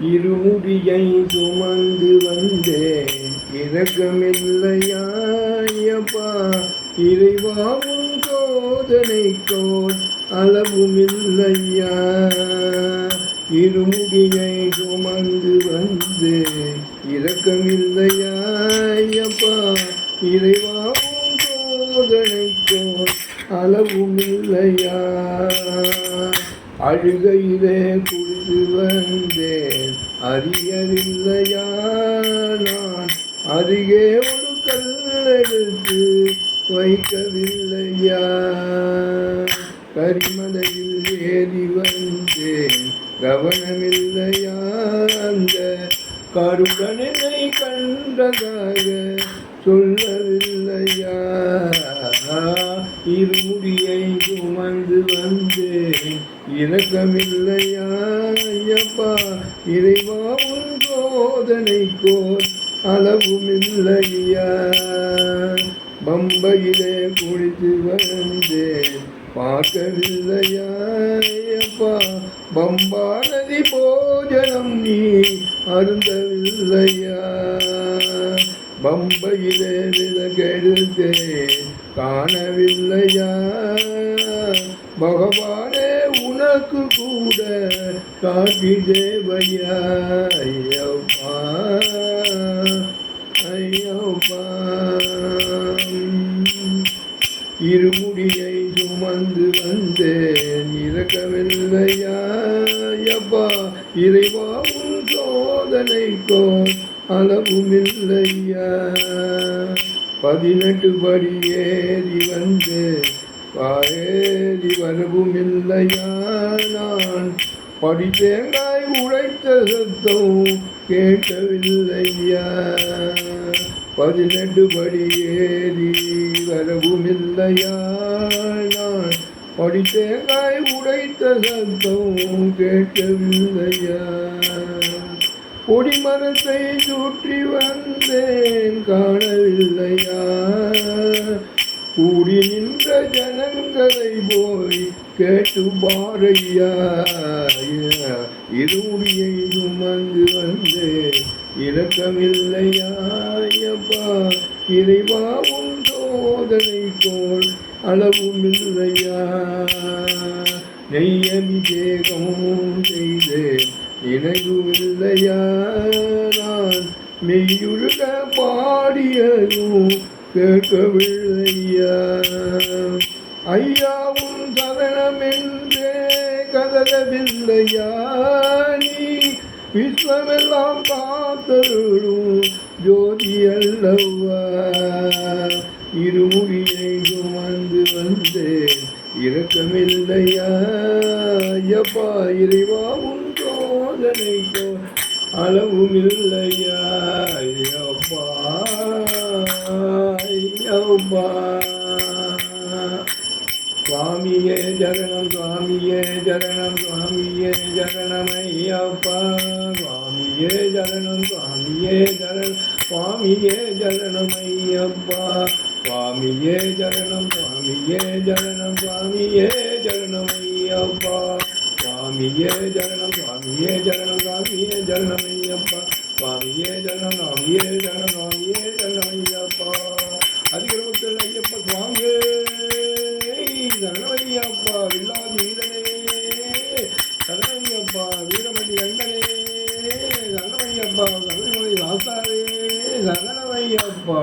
இருமுடியை சுமந்து வந்தேன் இரக்கமில்லையாயப்பா இறைவாவும் சோதனைக்கோள் அளவுமில்லையா? இருமுடியை சுமந்து வந்து. இரக்கமில்லையாயப்பா இறைவாவும் சோதனைக்கோள் அளவுமில்லையா? அழுகையிலே குளித்து வந்தேன். அறியவில்லையா நான் அருகே ஒரு கல் எடுத்து வைக்கவில்லையா? கரிமலையில் ஏறி வந்தேன். கவனமில்லையா அந்த கருடனை கண்டதாக சொல்லவில்லையா? இருமுடியை சுமந்து வந்தேன் இரக்கமில்லையா ஐயப்பா இறைவா உன் சோதனைக்கோர் அளவுமில்லையா? பம்பையிலே குளித்து வந்தேன் பார்க்கவில்லையா ஐயப்பா பம்பா நதி போஜனம் நீ அருந்தவில்லையா? பம்பையிலே விலகெடுத்தேன் காணவில்லையா? பகவானே உனக்கு கூட காட்டி தேவையா ஐயப்பா ஐயப்பா. இருமுடியை சுமந்து வந்தேன் இறக்கவில்லையா? ஐயப்பா இறைவா உன் சோதனைக்கோ அளவுமில்லையா? பதினெட்டு படி ஏறி வந்து பாயேறி வரவுமில்லையா நான்? படி தேங்காய் உழைத்த சத்தம் கேட்கவில்லையா பதினெட்டு படி ஏறி வரவுமில்லையா நான்? படி தேங்காய் உடைத்த சத்தம் கேட்கவில்லையா? கொடிமரத்தை சுற்றி வந்தேன் காணவில்லையா? ஜனங்களை போய் கேட்டு பாரையா இருமுடியை சுமந்து வந்தேன் இரக்கமில்லையா ஐயப்பா? இறைவா உன் சோதனைக்கோள் அளவுமில்லையா நெய்யபிஷேகமும் செய்தேன். நினைவுமில்லையா நான் மெய்யுருக பாடியதும் கேட்கவில்லையா? ஐயாவும் சரணமென்றே கதறவில்லையா நீ? விஸ்வமெல்லாம் பார்த்தருளும் ஜோதி அல்லவா? இருமுடியை சுமந்து வந்தேன் இரக்கமில்லையா? ஐயப்பா இறைவா உன் சோதனைக்கோ அளவுமில்லையா? ஐயப்பா ஐயப்பா. சுவாமியே ஜரணம் சுவாமியே ஜரணம் சுவாமியே ஜரணமையப்பா சுவாமியே ஜரணம் சுவாமியே ஜரணம் சுவாமியே ஜரணமையப்பா சுவாமியே ஜரணம் சுவாமியே ஜரணம் சுவாமியே ஜரணமையப்பா சுவாமியே ஜரணம் சுவாமியே ஜரணம் சுவாமியே ஜரணமையப்பா சுவாமியே ஜரணம் சுவாமியே ஜரணம் சுவாமியே சரணமையப்பா சரணமணி ராசாவே சரணமையப்பா